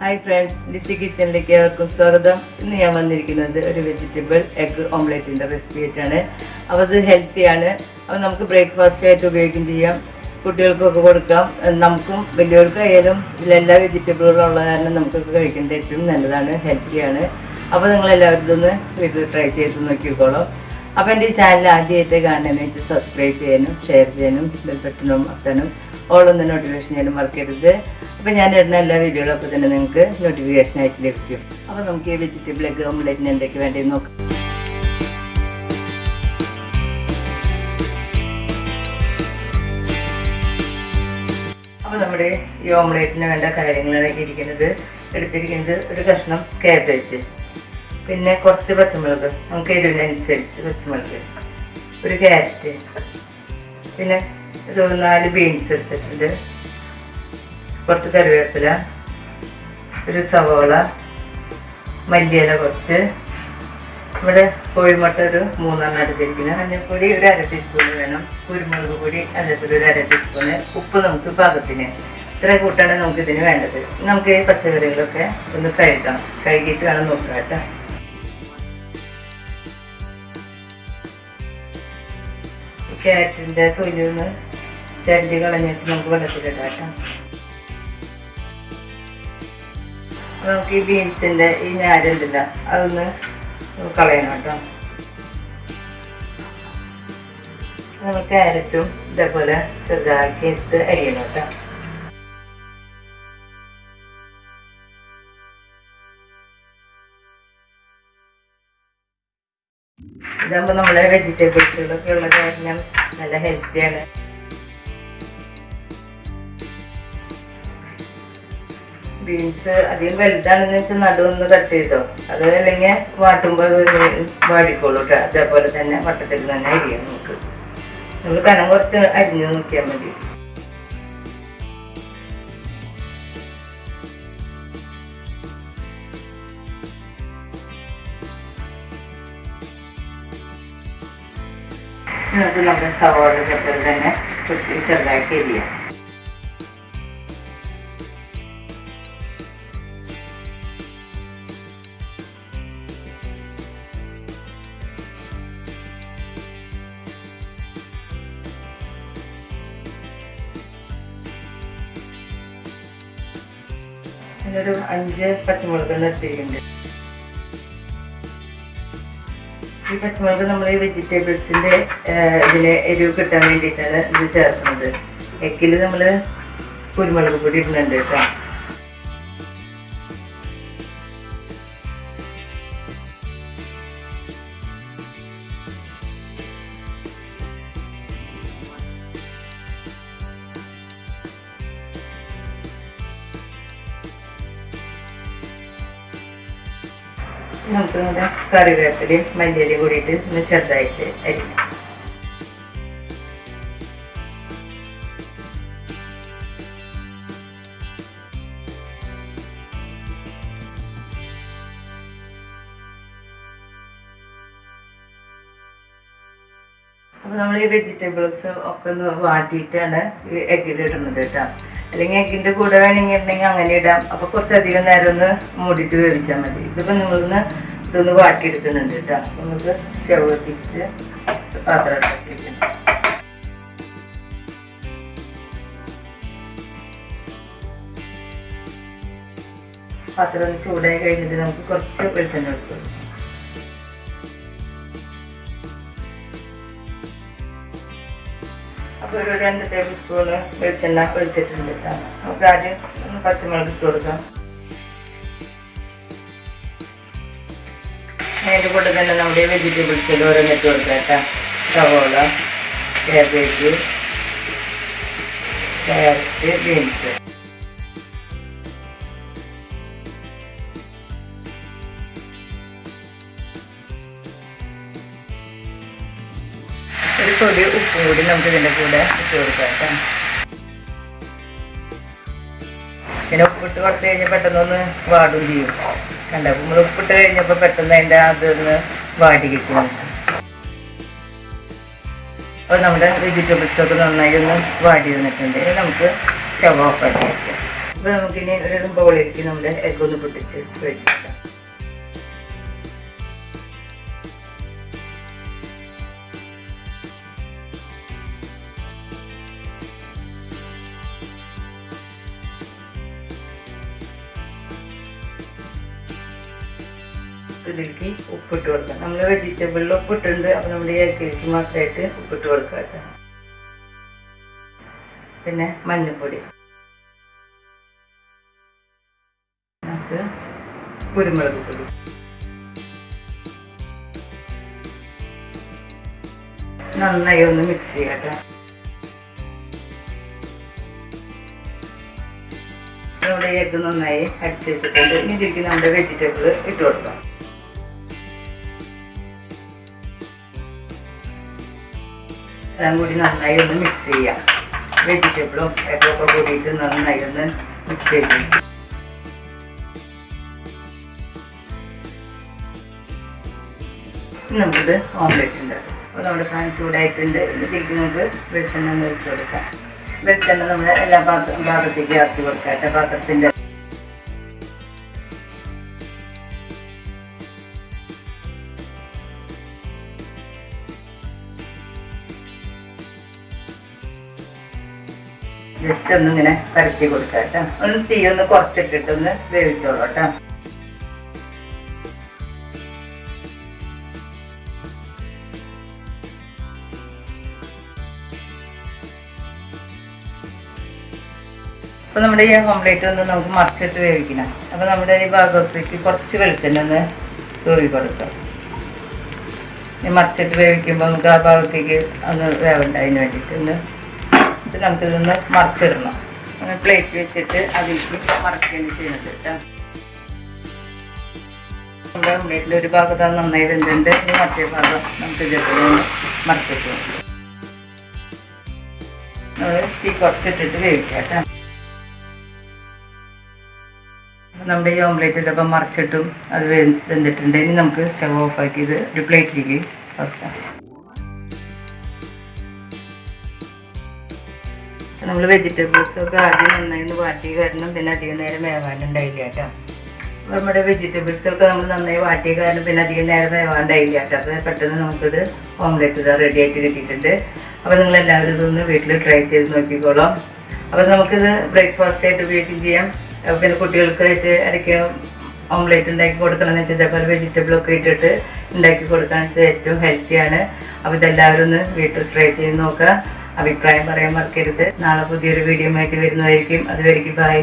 Hi friends Lissy കിച്ചണിലേക്ക് ഏവർക്കും സ്വാഗതം. ഇന്ന് ഞാൻ വന്നിരിക്കുന്നത് ഒരു വെജിറ്റബിൾ എഗ് ഓംലെറ്റിന്റെ റെസിപ്പി ആയിട്ടാണ്. അപ്പോൾ അത് ഹെൽത്തിയാണ് അപ്പോൾ നമുക്ക് ബ്രേക്ക്ഫാസ്റ്റ് ആയിട്ട് ഉപയോഗിക്കുകയും ചെയ്യാം. കുട്ടികൾക്കൊക്കെ കൊടുക്കാം. നമുക്കും വലിയവർക്കായാലും ഇതിലെല്ലാ വെജിറ്റബിളുകളും ഉള്ള കാരണം നമുക്കൊക്കെ കഴിക്കേണ്ട ഏറ്റവും നല്ലതാണ് ഹെൽത്തിയാണ് അപ്പോൾ നിങ്ങളെല്ലാവരും ഇതൊന്ന് ഇത് ട്രൈ ചെയ്ത് നോക്കിക്കോളൂ. അപ്പോൾ എന്റെ ഈ ചാനൽ ആദ്യമായിട്ട് കാണണമെന്ന് വെച്ച് സബ്സ്ക്രൈബ് ചെയ്യാനും ഷെയർ ചെയ്യാനും ബെൽ അത്തനും ഓളൊന്ന് നോട്ടിഫിക്കേഷൻ ചെയ്യാനും മറക്കരുത് അപ്പോൾ ഞാൻ ഇടുന്ന എല്ലാ വീഡിയോകളും അപ്പോൾ തന്നെ നിങ്ങൾക്ക് നോട്ടിഫിക്കേഷൻ ആയിട്ട് ലഭിക്കും. അപ്പോൾ നമുക്ക് ഈ വെജിറ്റബിൾ എഗ് ഓംലെറ്റിന് എന്തൊക്കെ വേണ്ടതെന്ന് നോക്കാം. അപ്പോൾ നമ്മുടെ ഈ ഓംലെറ്റിന് വേണ്ട കാര്യങ്ങളാണ് ഇരിക്കുന്നത്. എടുത്തിരിക്കുന്നത് ഒരു കഷ്ണം കാബേജ് പിന്നെ കുറച്ച് പച്ചമുളക്. നമുക്ക് എരിവിനനുസരിച്ച് പച്ചമുളക്. ഒരു ക്യാരറ്റ് പിന്നെ ഒരു നാല് ബീൻസ് എടുത്തിട്ടുണ്ട്. കുറച്ച് കറിവേപ്പില ഒരു സവോള മല്ലിയില കുറച്ച്. ഇവിടെ കോഴിമുട്ട ഒരു മൂന്നെണ്ണം എടുത്തിരിക്കുന്നത് മഞ്ഞൾപ്പൊടി ഒരു അര ടീസ്പൂൺ വേണം. കുരുമുളക് പൊടി അതേപോലെ ഒരു അര ടീസ്പൂണ് ഉപ്പ് നമുക്ക് പാകത്തിന്. ഇത്ര കൂട്ടാണ് നമുക്ക് ഇതിന് വേണ്ടത്. നമുക്ക് ഈ പച്ചക്കറികളൊക്കെ ഒന്ന് കഴുകണം. കഴുകിയിട്ട് വേണം നോക്കാം കേട്ടോ. തൊലി ഒന്ന് ചരണ്ടി കളഞ്ഞിട്ട് നമുക്ക് വെള്ളത്തിലിടാം കേട്ടോ. നമുക്ക് ഈ ബീൻസിന്റെ ഈ ഞാരുണ്ടല്ലോ അതൊന്ന് കളയണം കേട്ടോ. നമ്മൾ ക്യാരറ്റും ഇതേപോലെ ചെറുതാക്കി എടുത്ത് അരിയണം കേട്ടോ. ഇതാകുമ്പോൾ നമ്മളെ വെജിറ്റബിൾസുകളൊക്കെ ഉള്ള കാരണം നല്ല ഹെൽത്തിയാണ് ബീൻസ് അധികം വലുതാണെന്ന് വെച്ചാൽ നടുവൊന്ന് കട്ട് ചെയ്തോ. അത് അല്ലെങ്കിൽ വാട്ടുമ്പോൾ വാടിക്കോളൂ കേട്ടോ അതേപോലെ തന്നെ വട്ടത്തിൽ തന്നെ അരിയാം നമുക്ക്. നമ്മൾ കനം കുറച്ച് അരിഞ്ഞ് നോക്കിയാൽ മതി. നമുക്ക് നമ്മുടെ സവാള ഇതേപോലെ തന്നെ ചെറുതായിട്ട് ചെറുതാക്കി എരിയാം അതിനൊരു അഞ്ച് പച്ചമുളക് നിർത്തിയിട്ടുണ്ട് ഈ പച്ചമുളക് നമ്മൾ ഈ വെജിറ്റബിൾസിന്റെ ഇതിന് എരിവ് കിട്ടാൻ വേണ്ടിയിട്ടാണ് ഇത് ചേർക്കുന്നത്. എക്കിൽ നമ്മൾ കുരുമുളക് പൊടി ഇടുന്നുണ്ട് കേട്ടോ. നമുക്ക് നമ്മുടെ കറിവേപ്പിലയും മല്ലിയിലയും കൂടിയിട്ട് ഒന്ന് ചെറുതായിട്ട് അരിക്കാം അപ്പോൾ നമ്മൾ ഈ വെജിറ്റബിൾസ് ഒക്കെ ഒന്ന് വാട്ടിയിട്ടാണ് ഈ എഗ്ഗിലിടുന്നത് കേട്ടോ. അല്ലെങ്കിൽ എഗ്ഗിന്റെ കൂടെ വേണമെങ്കിൽ ഉണ്ടെങ്കിൽ അങ്ങനെ ഇടാം. അപ്പോൾ കുറച്ചധികം നേരം ഒന്ന് മൂടിയിട്ട് വേവിച്ചാൽ മതി. ഇതിപ്പോൾ നിങ്ങളൊന്ന് ഇതൊന്ന് വാട്ടിയെടുക്കുന്നുണ്ട് കേട്ടോ. നമുക്ക് സ്റ്റവ് കത്തിച്ച് പാത്രം പാത്രം ഒന്ന് ചൂടായി കഴിഞ്ഞിട്ട് നമുക്ക് കുറച്ച് വെളിച്ചെണ്ണ ഒഴിച്ചു കൊടുക്കാം. അപ്പോൾ ഒരു രണ്ട് ടേബിൾ സ്പൂൺ വെളിച്ചെണ്ണ ഒഴിച്ചിട്ടുണ്ട് കേട്ടോ നമുക്ക് ആദ്യം ഒന്ന് പച്ചമുളക് ഇട്ട് കൊടുക്കാം. അതിന്റെ കൂടെ തന്നെ നമ്മുടെ വെജിറ്റബിൾസിൽ ഓരോന്നിട്ട് കൊടുക്കാം കേട്ടോ സവോള കാബേജ് ക്യാരറ്റ് ബീൻസ് പൊടി ഉപ്പും കൂടി നമുക്ക് ഇതിന്റെ കൂടെ ഇട്ട് കൊടുക്കാം കേട്ടോ. പിന്നെ ഉപ്പിട്ട് കൊടുത്തു കഴിഞ്ഞാൽ പെട്ടെന്നൊന്ന് വാടും ചെയ്യും. കണ്ട? നമ്മൾ ഉപ്പിട്ട് കഴിഞ്ഞപ്പോൾ പെട്ടെന്ന് അതിന്റെ അതൊന്ന് വാടി കിട്ടും. അപ്പോൾ നമ്മുടെ വെജിറ്റബിൾസ് ഒക്കെ നന്നായി ഒന്ന് വാടി വന്നിട്ടുണ്ട്. നമുക്ക് സ്റ്റവ് ഓഫ് ആക്കി വയ്ക്കാം അപ്പോൾ നമുക്കിനി ഒരു ബോളിലേക്ക് നമ്മുടെ എഗ് ഒന്ന് പൊട്ടിച്ച് വെക്കാം. ഇതിലേക്ക് ഉപ്പിട്ട് കൊടുക്കാം നമ്മൾ വെജിറ്റബിളിൽ ഉപ്പിട്ടുണ്ട്. അപ്പോൾ നമ്മൾ ഈ എഗ്ഗിലേക്ക് മാത്രമായിട്ട് ഉപ്പിട്ട് കൊടുക്കാം പിന്നെ മഞ്ഞൾപ്പൊടി. നമുക്ക് കുരുമുളക് പൊടി. നന്നായി ഒന്ന് മിക്സ് ചെയ്യാം നമ്മുടെ എഗ്ഗ് നന്നായി അടിച്ചു വെച്ചിട്ടുണ്ട്. ഇതിലേക്ക് നമ്മുടെ വെജിറ്റബിൾ ഇട്ട് കൊടുക്കാം. എല്ലാം കൂടി നന്നായി ഒന്ന് മിക്സ് ചെയ്യാം. വെജിറ്റബിളും എഗ്ഗൊക്കെ കൂടിയിട്ട് നന്നായി ഒന്ന് മിക്സ് ചെയ്ത് നമുക്കിത് ഓംലെറ്റ് ഉണ്ട്. അപ്പോൾ നമ്മുടെ പാൻ ചൂടായിട്ടുണ്ട്. ഇതിലേക്ക് നമുക്ക് വെളിച്ചെണ്ണ ഒഴിച്ച് കൊടുക്കാം. വെളിച്ചെണ്ണ നമ്മൾ എല്ലാ പാത്ര പാത്രത്തേക്ക് ആക്കി കൊടുക്കാം പാത്രത്തിന്റെ ജസ്റ്റ് ഒന്ന് ഇങ്ങനെ പരത്തി കൊടുക്കാം കേട്ടോ. ഒന്ന് തീ ഒന്ന് കുറച്ചിട്ടിട്ട് ഒന്ന് വേവിച്ചോളൂ കേട്ടോ. അപ്പോൾ നമ്മുടെ ഈ ഓംലേറ്റ് ഒന്ന് നമുക്ക് മറിച്ചിട്ട് വേവിക്കണം. അപ്പോൾ നമ്മുടെ ഈ ഭാഗത്തേക്ക് കുറച്ച് വെളിച്ചെണ്ണ ഒന്ന് തൂവി കൊടുക്കാം. മറിച്ചിട്ട് വേവിക്കുമ്പോൾ നമുക്ക് ആ ഭാഗത്തേക്ക് ഒന്ന് വേവണ്ട അതിന് വേണ്ടിയിട്ട് ഒന്ന് ഇത് നമുക്കിതൊന്ന് മറിച്ചിടണം. അങ്ങനെ പ്ലേറ്റ് വെച്ചിട്ട് അതിലേക്ക് മറക്കുകയാണ് ചെയ്യുന്നത് കേട്ടോ. നമ്മുടെ ഓംലേറ്റിൽ ഒരു ഭാഗത്ത് അത് നന്നായി വെന്തുണ്ട്. ഇനി മറ്റേ ഭാഗം നമുക്ക് ഇതേപോലെ ഒന്ന് മറിച്ചിട്ട് തീ കുറച്ചിട്ടിട്ട് വേവിക്കാം കേട്ടോ. നമ്മുടെ ഈ ഓംലേറ്റ് ഇതൊക്കെ മറിച്ചിട്ടും അത് വെന്ത് വെന്തിട്ടുണ്ട്. ഇനി നമുക്ക് സ്റ്റവ് ഓഫ് ആക്കി ഇത് ഒരു പ്ലേറ്റിലേക്ക് വെക്കാം. നമ്മൾ വെജിറ്റബിൾസ് ഒക്കെ ആദ്യം നന്നായി ഒന്ന് വാട്ടി കാരണം പിന്നെ അധികം നേരം വേവാനുണ്ടായില്ല കേട്ടോ. നമ്മുടെ വെജിറ്റബിൾസൊക്കെ നമ്മൾ നന്നായി വാട്ടിയ കാരണം പിന്നെ അധികം നേരം വേവാണ്ടായില്ല കേട്ടോ. അപ്പോൾ പെട്ടെന്ന് നമുക്കിത് ഓംലെറ്റ് ഇതാ റെഡി ആയിട്ട് കിട്ടിയിട്ടുണ്ട്. അപ്പോൾ നിങ്ങൾ എല്ലാവരും ഇതൊന്ന് വീട്ടിൽ ട്രൈ ചെയ്ത് നോക്കിക്കോളാം. അപ്പോൾ നമുക്കിത് ബ്രേക്ക്ഫാസ്റ്റ് ആയിട്ട് ഉപയോഗിക്കുകയും ചെയ്യാം. പിന്നെ കുട്ടികൾക്കായിട്ട് ഇടയ്ക്ക് ഓംലെറ്റ് ഉണ്ടാക്കി കൊടുക്കണമെന്ന് വെച്ചാൽ ഇതേപോലെ വെജിറ്റബിളൊക്കെ ഇട്ടിട്ട് ഉണ്ടാക്കി കൊടുക്കുകയാണെന്ന് വെച്ചാൽ ഏറ്റവും ഹെൽത്തിയാണ് അപ്പോൾ ഇതെല്ലാവരും ഒന്ന് വീട്ടിൽ ട്രൈ ചെയ്ത് നോക്കുക. അഭിപ്രായം പറയാൻ മറക്കരുത്. നാളെ പുതിയൊരു വീഡിയോ ആയിട്ട് വരുന്നതായിരിക്കും. അതുവരെയ്ക്ക് ബൈ